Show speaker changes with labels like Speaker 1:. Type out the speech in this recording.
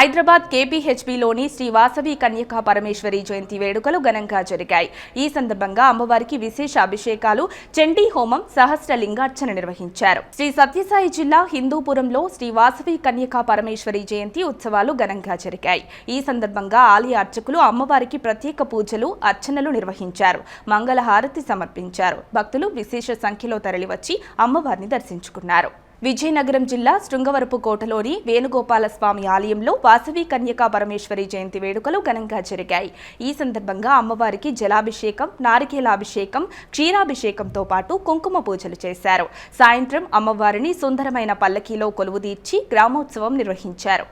Speaker 1: హైదరాబాద్ కేపీహెచ్బిలోని శ్రీ వాసవి కన్యకా పరమేశ్వరి జయంతి వేడుకలు ఘనంగా జరిగాయి. ఈ సందర్భంగా అమ్మవారికి విశేష అభిషేకాలు చండీ హోమం సహస్ర లింగార్చన నిర్వహించారు. శ్రీ సత్యసాయి జిల్లా హిందూపురంలో శ్రీ వాసవి కన్యకా పరమేశ్వరి జయంతి ఉత్సవాలు ఘనంగా జరిగాయి. ఈ సందర్భంగా ఆలయ అర్చకులు అమ్మవారికి ప్రత్యేక పూజలు అర్చనలు నిర్వహించారు. మంగళహారతి సమర్పించారు. భక్తులు విశేష సంఖ్యలో తరలివచ్చి అమ్మవారిని దర్శించుకున్నారు. విజయనగరం జిల్లా శృంగవరపు కోటలోని వేణుగోపాల స్వామి ఆలయంలో వాసవి కన్యకా పరమేశ్వరి జయంతి వేడుకలు ఘనంగా జరిగాయి. ఈ సందర్భంగా అమ్మవారికి జలాభిషేకం నారికేలాభిషేకం క్షీరాభిషేకంతో పాటు కుంకుమ పూజలు చేశారు. సాయంత్రం అమ్మవారిని సుందరమైన పల్లకీలో కొలువుదీర్చి గ్రామోత్సవం నిర్వహించారు.